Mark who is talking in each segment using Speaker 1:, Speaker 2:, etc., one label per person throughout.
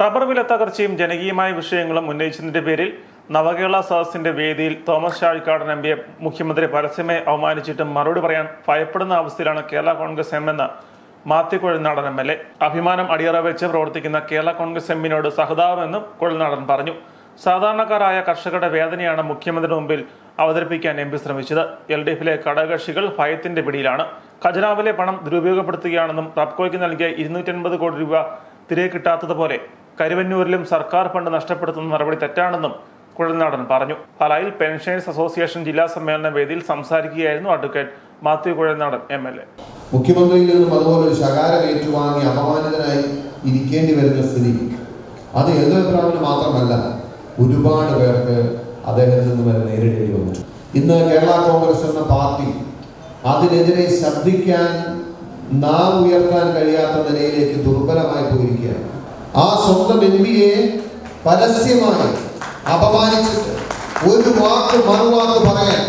Speaker 1: Rubber വില തകർച്ചയും ജനകീയമായ വിഷയങ്ങളും ഉന്നയിച്ചതിന്റെ പേരിൽ നവകേരള സദസ്സിന്റെ വേദിയിൽ തോമസ് ചാഴിക്കാടൻ എം പിയെ മുഖ്യമന്ത്രി പരസ്യമായി അവമാനിച്ചിട്ടും മറുപടി പറയാൻ ഭയപ്പെടുന്ന അവസ്ഥയിലാണ് കേരള കോൺഗ്രസ് എം എന്ന് കുഴൽനാടൻ എം എൽ എ. അഭിമാനം അടിയറ വെച്ച് പ്രവർത്തിക്കുന്ന കേരള കോൺഗ്രസ് എമ്മിനോട് സഹതാപമെന്നും കുഴൽനാടൻ പറഞ്ഞു. സാധാരണക്കാരായ കർഷകരുടെ വേദനയാണ് മുഖ്യമന്ത്രിയുടെ മുമ്പിൽ അവതരിപ്പിക്കാൻ എം പി ശ്രമിച്ചത്. എൽ ഡി എഫിലെ ഘടകകക്ഷികൾ ഭയത്തിന്റെ പിടിയിലാണ്. ഖജനാവിലെ പണം ദുരുപയോഗപ്പെടുത്തുകയാണെന്നും റബ്കോയ്ക്ക് നൽകിയ ഇരുന്നൂറ്റി കോടി രൂപ തിരികെ കിട്ടാത്തതുപോലെ കരുവന്നൂരിലും സർക്കാർ ഫണ്ട് നഷ്ടപ്പെടുത്തുന്ന നടപടി തെറ്റാണെന്നും കുഴൽനാടൻ പറഞ്ഞു. പാലായിൽ പെൻഷനേഴ്സ് അസോസിയേഷൻ ജില്ലാ സമ്മേളന വേദിയിൽ സംസാരിക്കുകയായിരുന്നു advocate Mathew Kuzhalnadan M L A.
Speaker 2: മുഖ്യമന്ത്രിയിൽ നിന്നും അതുപോലെ ഒരു ശകാരം ഏറ്റുവാങ്ങി അപമാനിതനായി ഇരിക്കേണ്ടി വരുന്ന സ്ഥിതി അത് എൽദോബ്രാമിന് മാത്രമല്ല ഒരുപാട് പേർക്ക് അദ്ദേഹത്തിൽ നിന്ന് വരെ നേരിടേണ്ടി വന്നു ഇന്ന് കേരള കോൺഗ്രസ് എന്ന പാർട്ടി അതിനെതിരെ ശബ്ദിക്കാൻ നാം ഉയർത്താൻ കഴിയാത്ത ആ സ്വന്തം എം പിയെ പരസ്യമായി അപമാനിച്ചിട്ട് ഒരു വാക്ക് മറുവാക്ക് പറയാൻ.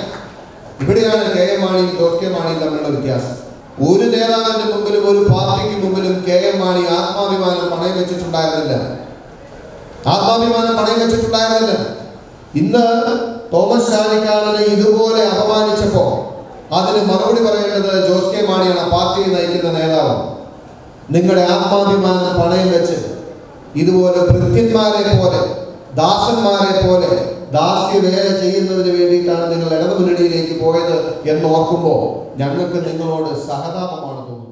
Speaker 2: ഇവിടെയാണ് കെ എം മാണിയും ജോസ് കെ മാണിയും തമ്മിലുള്ള വ്യത്യാസം. ഒരു നേതാവിന്റെ മുമ്പിലും ഒരു പാർട്ടിക്ക് മുമ്പിലും കെ എം മാണി ആത്മാഭിമാനം പണയം വെച്ചിട്ടുണ്ടായിരുന്നില്ല. ആത്മാഭിമാനം പണയം വെച്ചിട്ടുണ്ടായിരുന്നില്ല. ഇന്ന് തോമസ് ചാഴിക്കാടനെ ഇതുപോലെ അപമാനിച്ചപ്പോ അതിന് മറുപടി പറയേണ്ടത് ജോസ് കെ മാണിയാണ് പാർട്ടിയെ നയിക്കുന്ന നേതാവ്. നിങ്ങളുടെ ആത്മാഭിമാനം പണയം വെച്ച് ഇതുപോലെ ഭൃത്യന്മാരെ പോലെ ദാസന്മാരെ പോലെ ദാസ്യ വേല ചെയ്യുന്നതിന് വേണ്ടിയിട്ടാണ് നിങ്ങൾ ഇടതുമുന്നണിയിലേക്ക് പോയത് എന്ന് ഓർക്കുമ്പോൾ ഞങ്ങൾക്ക് നിങ്ങളോട് സഹതാപമാണ് തോന്നുന്നത്.